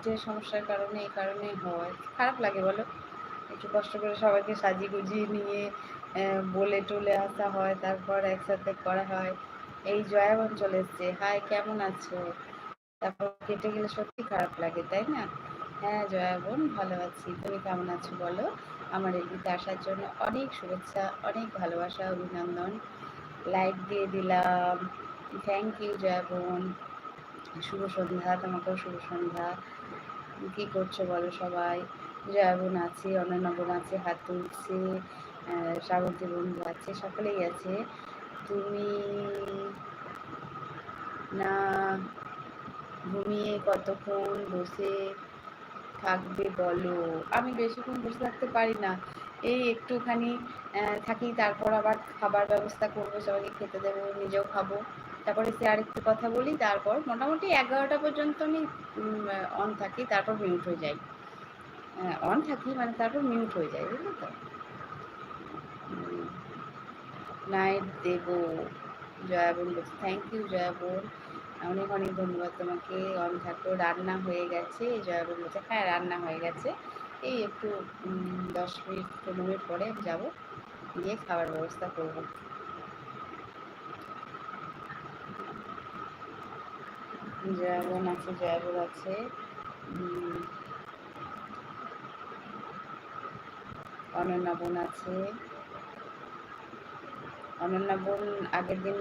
লাইটের সমস্যার কারণে এই কারণে হয়। খারাপ লাগে বলো? একটু কষ্ট করে সবাইকে সাজিয়ে গুজিয়ে নিয়ে বলে টলে আসা হয়, তারপর একসাথে করা হয়। এই জয়াবন চলে এসছে। হাই, কেমন আছো? তারপর কেটে গেলে সত্যি খারাপ লাগে, তাই না? হ্যাঁ জয়া বোন, ভালো আছি। তুমি কেমন আছো বলো? আমার এদিকে আসার জন্য অনেক শুভেচ্ছা, অনেক ভালোবাসা, অভিনন্দন। লাইক দিয়ে দিলাম। থ্যাংক ইউ জয়া বোন। শুভ সন্ধ্যা, তোমাকেও শুভ সন্ধ্যা। কী করছ বলো সবাই? জয়া বোন আছে, অনন্য বোন আছে, হাত তুলছে শ্রাবন্তী বন্ধু আছে, সকলেই আছে। তুমি না ঘুমিয়ে কতক্ষণ বসে থাকবে বলো? আমি বেশিক্ষণ বসে থাকতে পারি না। এই একটুখানি থাকি, তারপর আবার খাবার ব্যবস্থা করব, সবাইকে খেতে দেবো, নিজেও খাব। তারপরে সে আর একটু কথা বলি, তারপর মোটামুটি এগারোটা পর্যন্ত আমি অন থাকি, তারপর মিউট হয়ে যাই। অন থাকি মানে তারপর মিউট হয়ে যায় বুঝলি তো? নাইট দেব, জয়া বোন বলছি থ্যাংক ইউ জয়া বোন। অনেক অনেক ধন্যবাদ তোমাকে অন থাকো, রান্না হয়ে গেছে। জয়া বোন বলছে হ্যাঁ রান্না হয়ে গেছে। এই একটু দশ মিনিট, পনেরো মিনিট পরে যাব, গিয়ে খাবার ব্যবস্থা করব। বোন আছে বোন আছে অনন্যা বোন আছে। অনন্যা বোন আগের দিন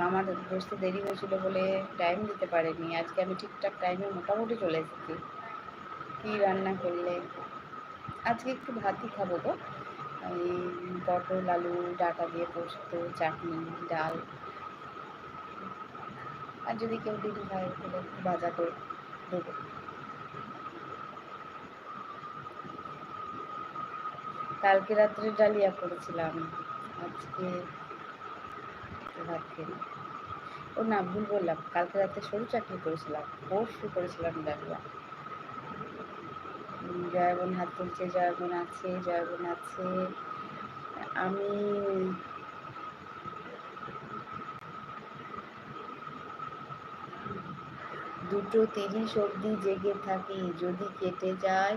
আমার বসতে দেরি হয়েছিল বলে টাইম দিতে পারেনি। আজকে আমি ঠিকঠাক টাইমে মোটামুটি চলে এসেছি। কী রান্না করলে? আজকে একটু ভাতই খাব গো। এই পটল, আলু, ডাটা দিয়ে পোস্ত, চাটনি, ডাল। আর যদি কেউ দিদি খায় তাহলে ভাজা করে দেবো। কালকে রাত্রে ডালিয়া করেছিলাম। আজকে ভাত ও না, ভুল বললাম। কালকে রাতে সরু চাকরি করেছিলাম। পরশু করেছিলাম ডালিয়া। জয়বন হাত তুলছে, জয়বন আছে জয়বন আছে। আমি দুটো তিরিশ অবধি জেগে থাকি। যদি কেটে যায়,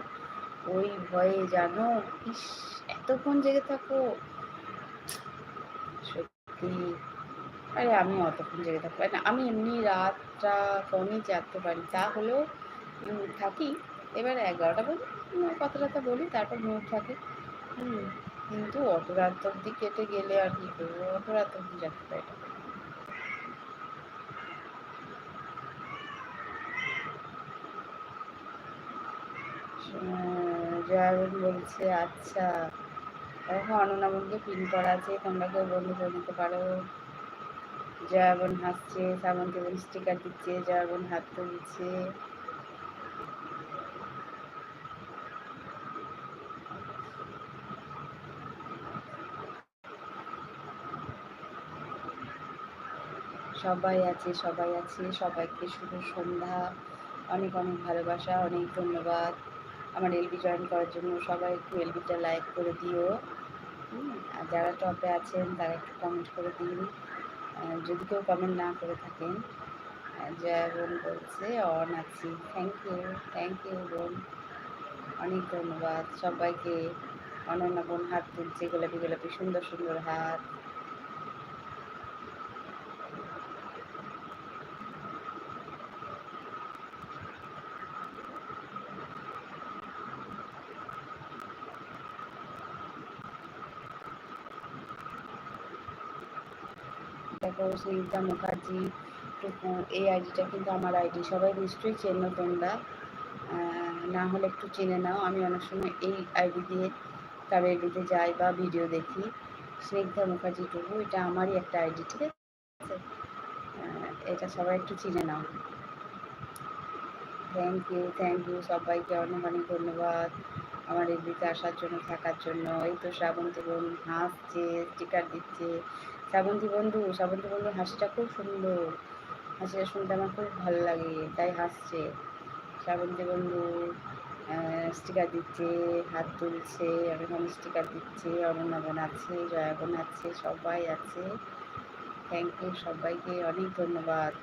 ওই ভয়ে জানো? ইস, এতক্ষণ জেগে থাকো। সত্যি। আরে আমি অতক্ষণ জেগে থাকব। না আমি এমনি রাতটা কমই জাগতে পারি। তাহলেও থাকি। এবার এগারোটা পর্যন্ত কথা টথা বলি, তারপর মুখ থাকে। হুম, কিন্তু অত রাত অব্দি কেটে গেলে আর কি করব? অত রাত অব্দি জাগতে পারি জয়াবন বলছে আচ্ছা। দেখো অননাবনকে পিন করা আছে, তোমরা কেউ বন্ধু করে পারো। জয়াবন হাসছে শ্রাবন্তী বোন স্টিকার দিচ্ছে। জয়াবন হাত তুলছে। সবাই আছে সবাই আছে, সবাইকে শুভ সন্ধ্যা। অনেক অনেক ভালোবাসা, অনেক ধন্যবাদ। আমার এলবি জয়েন করার জন্য সবাই একটু এলবিটা লাইক করে দিও। আর যারা টপে আছেন, তারা একটু কমেন্ট করে দিন। যদি কেউ কমেন্ট না করে থাকেন জয়া বোন বলছে, অন আছি। থ্যাংক ইউ থ্যাংক ইউ বোন। অনেক ধন্যবাদ সবাইকে। অনন্য বোন হাত তুলছে, গোলাপি গোলাপি, সুন্দর সুন্দর হাত। দেখো সুনিতা মুখার্জি এই আইডিটা কিন্তু আমার আইডি সবাই নিশ্চয়ই চেনো তোমরা। না হলে একটু চেনে নাও, আমি অনেক সময় এই আইডি দিয়ে কারও আইডিতে যাই বা ভিডিও দেখি। স্নিগ্ধা মুখার্জি, টুকু, এটা আমারই একটা আইডি ঠিক আছে? এটা সবাই একটু চিনে নাও। থ্যাংক ইউ থ্যাংক ইউ সবাইকে অনেক অনেক ধন্যবাদ আমার এদিকে আসার জন্য, থাকার জন্য। এই তো শ্রাবন্তী বোন হাসছে স্টিকার দিচ্ছে। শ্রাবন্তী বন্ধু শ্রাবন্তী বন্ধুর হাসিটা খুব সুন্দর। হাসিটা শুনতে আমার খুব ভালো লাগে, তাই হাসছে। শ্রাবন্তী বন্ধু স্টিকার দিচ্ছে, হাত তুলছে অনেক স্টিকার দিচ্ছে অনন্যাবন আছে জয়াবন আছে, সবাই আছে। থ্যাংক ইউ সবাইকে অনেক ধন্যবাদ।